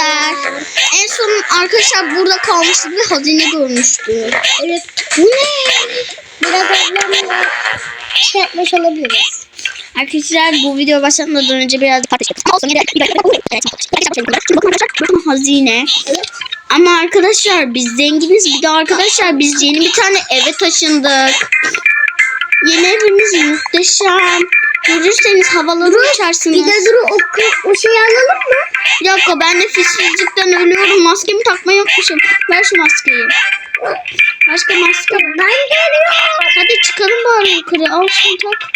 arkadaşlar. En son arkadaşlar burada kalmıştık ve hazine görmüştük. Evet. Bu ne? Biraz ablamla şey yapmış olabiliriz. Arkadaşlar bu video başlamadan önce biraz bakın hazine. Ama arkadaşlar biz zenginiz bir de arkadaşlar biz yeni bir tane eve taşındık. Yeni evimiz muhteşem. Görürseniz havaları uçarsınız. Bir de dur o, o şeyi alalım mı? Bir dakika ben nefessizlikten ölüyorum. Maskemi takmayı unutmuşum. Ver şu maskeyi. Başka maske. Ben geliyorum. Hadi çıkalım bari yukarı. Al şunu tak.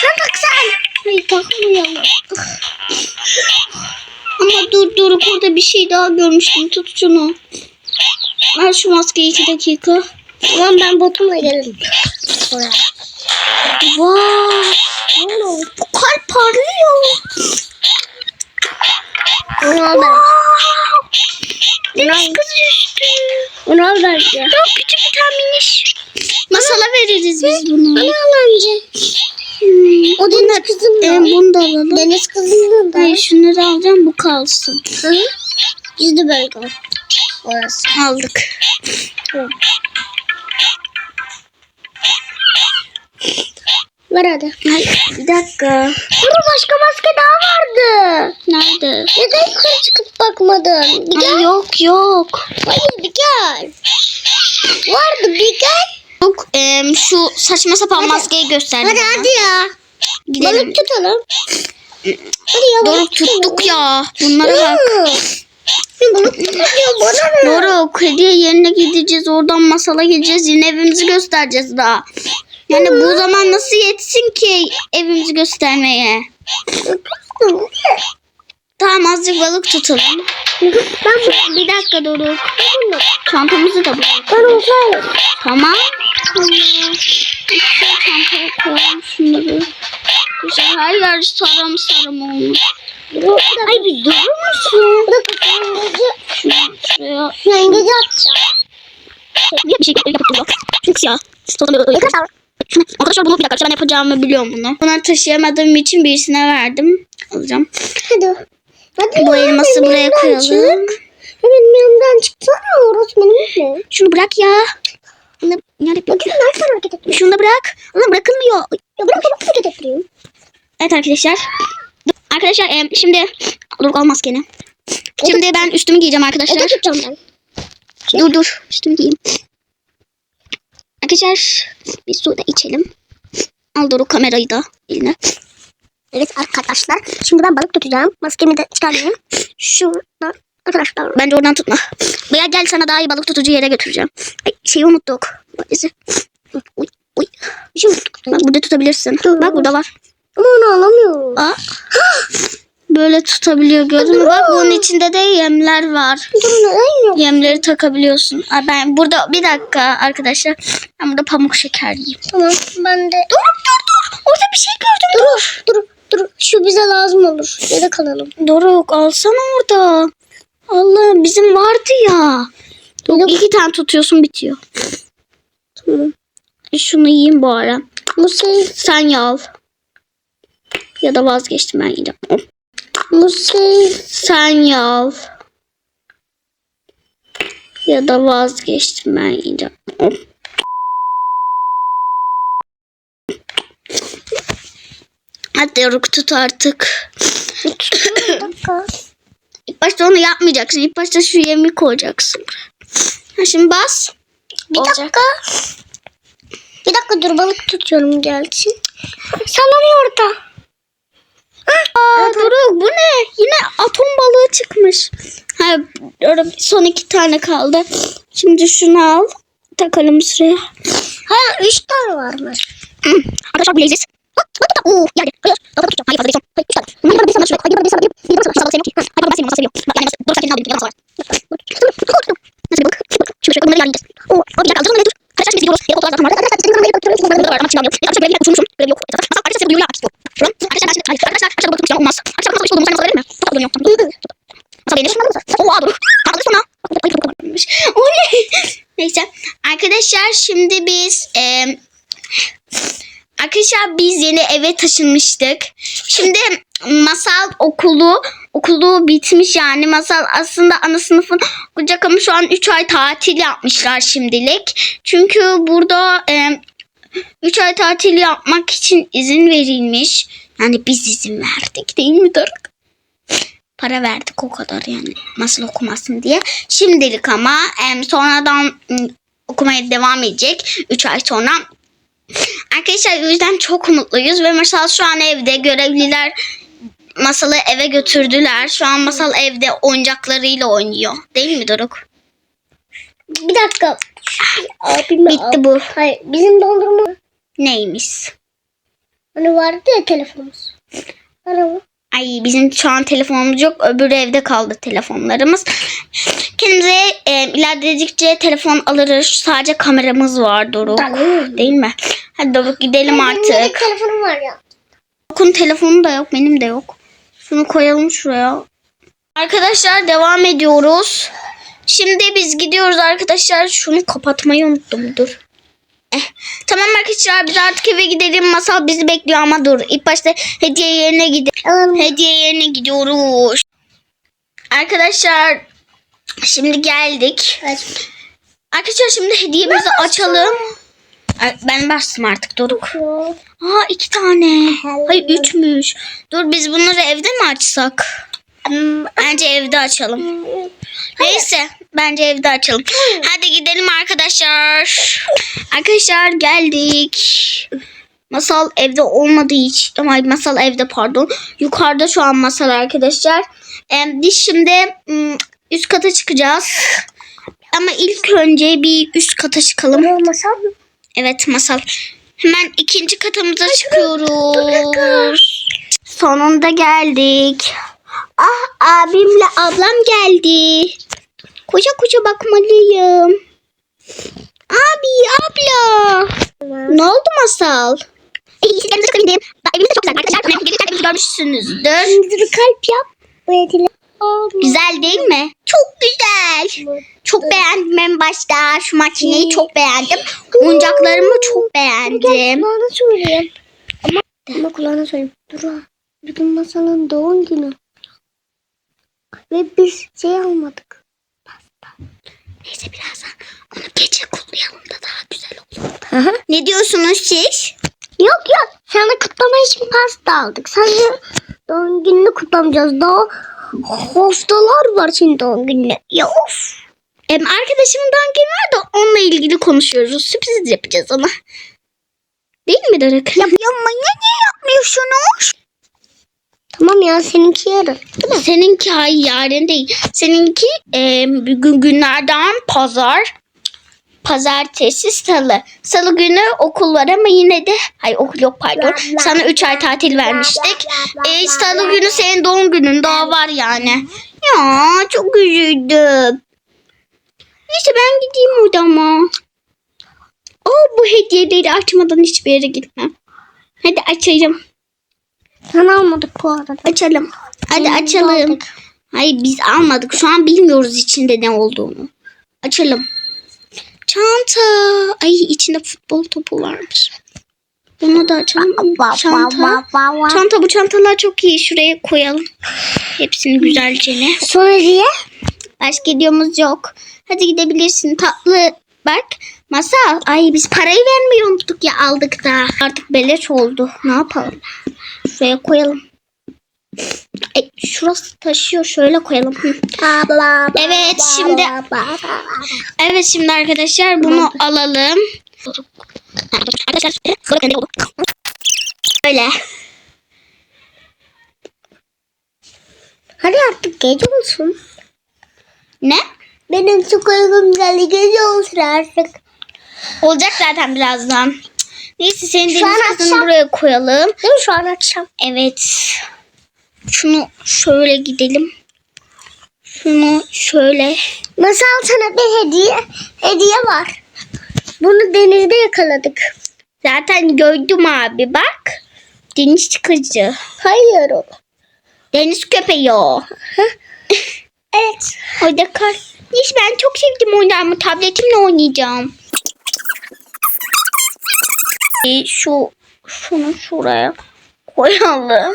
Sen bak sen. Hayır takmayalım. Ama dur dur burada bir şey daha görmüştüm. Tut şunu. Ver şu maskeyi iki dakika. Tamam ben botumla gelirim. Oraya. Vay. Bu kalp parlıyor. Kızı üstü. Onu al bence. Çok küçük bir tane miniş. Masala veririz biz bunu. Onu al önce. Hmm. O deniz kızım da. bunu da alalım. Deniz kızım da. Hayır şunları alacağım bu kalsın. Hı hı. Gizli bölge. Orası. Aldık. Ver hadi. Bir dakika. Burada başka maske daha vardı. Nerede? Neden yukarı çıkıp bakmadın? Bir gel. Ay, yok yok. Hayır bir gel. Vardı bir gel. Yok em, şu saçma sapan maskeyi gösterdim. Hadi hadi ya. Gidelim. Balık tutalım. Hadi ya Doruk balık tutalım. tuttuk ya. Bunlara bak. Bir balık tutalım bana ne? Doruk hediye yerine gideceğiz. Oradan masala gideceğiz. Yine evimizi göstereceğiz daha. Yani bu zaman nasıl yetsin ki evimizi göstermeye? Tamam azıcık balık tutalım. Ben. Bir dakika Doruk. Çantamızı da bırak. Ben olsaydım. Tamam. Şu çantaya koyalım şunları. Güzel her yer sarım sarım olmuş. Ay bir durur musun? Dakika yengeci. Şuraya. Yengeci atacağım. Niye bir şey yapıyor? Çünkü siyah. Arkadaşlar. Şunu- Arkadaşlar bunu bir dakika ben yapacağımı biliyorum bunu. Bunları taşıyamadığım için birisine verdim. Alacağım. Hadi. Hadi Bu elması buraya koyalım. Benim yanımdan çıksana orası benim mi? Şunu bırak ya. Bunu nerede Bakın hareket. Şunu da bırak. Ulan bırakılmıyor. Ya bırak bak hareket etmiyorum. Evet arkadaşlar. Arkadaşlar em, şimdi dur al maskeni. Şimdi ben üstümü giyeceğim arkadaşlar. Ede tutacağım ben. Dur dur üstümü giyeyim. Arkadaşlar bir su da içelim. Al Doruk kamerayı da eline. Evet arkadaşlar. Şimdi ben balık tutacağım. Maskemi de çıkarayım. Şuradan. Arkadaşlar. Bence oradan tutma. Veya gel sana daha iyi balık tutucu yere götüreceğim. Ay, şeyi unuttuk. Valizi. Uy, uy. Bir şey unuttuk. Bak burada tutabilirsin. Dur. Bak burada var. Ama onu alamıyorum. Aa. Böyle tutabiliyor gördün mü? Bak bunun içinde de yemler var. Yemleri takabiliyorsun. Aa, ben burada bir dakika arkadaşlar. Ben burada pamuk şeker yiyeyim. Tamam ben de. Dur dur dur. Orada bir şey gördüm. Dur. Dur dur. Şu bize lazım olur. Da kalalım. Doruk alsana orada. Allah bizim vardı ya. Doruk iki tane tutuyorsun bitiyor. Tamam. Şunu yiyeyim bu ara. Musayı, Sen ye al. Ya da vazgeçtim ben yiyeceğim. Musayı. Sen ye al. Ya da vazgeçtim ben yiyeceğim. Hadi Doruk tut artık. Bir dakika. İlk başta onu yapmayacaksın. İlk başta şu yemi koyacaksın. Ha, şimdi bas. Bir Olacak. dakika. Bir dakika dur balık tutuyorum gelsin. Sallanıyor orada. Aa, Doruk bu ne? Yine atom balığı çıkmış. Ha, son iki tane kaldı. Şimdi şunu al. Takalım sıraya. Ha üç tane varmış. Hmm. Arkadaşlar Blazes. Bak bak bak. Oo geldi. Hayır. Bak bak Hayır fazla değil son. Hayır üç tane. Bunları bana bir sana şuraya. Hayır bana bir sana bir. Bir bana sana sevmiyor ki. Ha, Hayır bana sevmiyor. Masa seviyor. Bak yani dur sakin alayım. Yalan var. Nasıl bir balık? Bak. Şunu şöyle bunları yarayacağız. Oo. Abi bir dakika alacağız onu nereye dur. Arkadaşlar biz gidiyoruz. Yere oturan zaten var. Arkadaşlar istediğin kamerayı bakıyoruz. Bunları var ama çıkamıyorum. Ya arkadaşlar görevi uçurmuşum. Görevi yok. Masa arkadaşlar bu yolu yapmak istiyorum. Şu an arkadaşlar ben şimdi hayır. Arkadaşlar arkadaşlar balık tutacağım olmaz. Arkadaşlar masa işte olduğum masa verir mi? Çok dönüyor. Masa beğenir. Oha dur. Kaldı sonra. O ne? Neyse. Arkadaşlar şimdi biz eee Arkadaşlar biz yeni eve taşınmıştık. Şimdi masal okulu okulu bitmiş yani masal aslında ana sınıfın okuyacak ama şu an 3 ay tatil yapmışlar şimdilik. Çünkü burada 3 ay tatil yapmak için izin verilmiş. Yani biz izin verdik değil mi Doruk? Para verdik o kadar yani masal okumasın diye. Şimdilik ama em, sonradan m, okumaya devam edecek 3 ay sonra. Arkadaşlar o yüzden çok mutluyuz ve masal şu an evde görevliler masalı eve götürdüler. Şu an masal evde oyuncaklarıyla oynuyor. Değil mi Doruk? Bir dakika. Abim Bitti bu. Hayır bizim dondurma Neymiş? Hani vardı ya telefonumuz. Araba. Ay bizim şu an telefonumuz yok. Öbürü evde kaldı telefonlarımız. Kendimize e, ilerledikçe telefon alırız. Sadece kameramız var Doruk. Tamam. Değil mi? Hadi Doruk gidelim Benim artık. telefonum var ya. Doruk'un telefonu da yok. Benim de yok. Şunu koyalım şuraya. Arkadaşlar devam ediyoruz. Şimdi biz gidiyoruz arkadaşlar. Şunu kapatmayı unuttum. Dur. Eh, tamam arkadaşlar biz artık eve gidelim. Masal bizi bekliyor ama dur. İlk başta hediye yerine gidelim. Hediye yerine gidiyoruz. Arkadaşlar şimdi geldik. Evet. Arkadaşlar şimdi hediyemizi açalım. Ay, Ben bastım artık Doruk. Aa iki tane. Hayır üçmüş. Dur biz bunları evde mi açsak? Hmm, Bence evde açalım. Neyse bence evde açalım. Hadi gidelim arkadaşlar. Arkadaşlar geldik. Masal evde olmadığı için ama masal evde pardon. Yukarıda şu an masal arkadaşlar. Biz şimdi üst kata çıkacağız. Ama ilk önce bir üst kata çıkalım. Olmasa Evet masal. Hemen ikinci katımıza çıkıyoruz. Sonunda geldik. Ah abimle ablam geldi. Koca koca bakmalıyım. Abi abla. Ne oldu masal? Sizlerinize çok eminim. Evimiz de çok güzel arkadaşlar. Önemli gelirken evimizi görmüşsünüzdür. bir kalp yap. Güzel değil mi? Çok güzel. Çok beğendim en başta. Şu makineyi çok beğendim. Oyuncaklarımı çok beğendim. Kulağına söyleyeyim. Ama, ama kulağına söyleyeyim. Dur ha. Bir gün masanın doğum günü. Ve biz şey almadık. Neyse onu gece kutlayalım da daha güzel olur. Ne diyorsunuz siz? Yok yok. Sana kutlama için pasta aldık. Sadece doğum gününü kutlamayacağız. Daha haftalar var senin doğum gününe. Ya of. Em, arkadaşımın doğum günü var da onunla ilgili konuşuyoruz. Sürpriz yapacağız ona. Değil mi Doruk? Ya, ama niye yapmıyorsunuz? Tamam ya seninki yarın. Seninki hayır yarın değil. Seninki bugün günlerden pazar. Pazartesi, salı. Salı günü okul var ama yine de... Hayır okul yok pardon. Sana 3 ay tatil vermiştik. E, salı günü senin doğum günün daha var yani. Ya çok üzüldüm. Neyse ben gideyim odama. Oo, bu hediyeleri açmadan hiçbir yere gitmem. Hadi açayım. Sana almadık bu arada. Açalım. Hadi Biz açalım. aldık. Hayır biz almadık. Şu an bilmiyoruz içinde ne olduğunu. Açalım. Çanta. Ay içinde futbol topu varmış. Bunu da açalım. Çanta. Çanta bu çantalar çok iyi. Şuraya koyalım. Hepsini güzelce ne. Sonra diye Başka videomuz yok. Hadi gidebilirsin. Tatlı bak. Masal. Ay biz parayı vermeyi unuttuk ya aldık da. Artık beleş oldu. Ne yapalım? Şuraya koyalım. Ay, şurası taşıyor. Şöyle koyalım. Evet, şimdi- Evet şimdi arkadaşlar bunu alalım. Böyle. Hadi artık gece olsun. Ne? Benim çok uygun geldi gece olsun artık. Olacak zaten birazdan. Neyse senin deniz buraya koyalım. Değil mi şu an akşam? Evet. Şunu şöyle gidelim. Şunu şöyle. Masal sana bir hediye hediye var. Bunu denizde yakaladık. Zaten gördüm abi bak. Deniz çıkıcı. Hayır o. Deniz köpeği o. Evet. Orada kar. Neyse ben çok sevdim oyuncağımı. Tabletimle oynayacağım. Ee, şu şunu şuraya koyalım.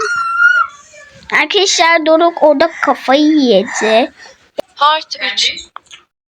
Arkadaşlar Doruk orada kafayı yedi. Part 3.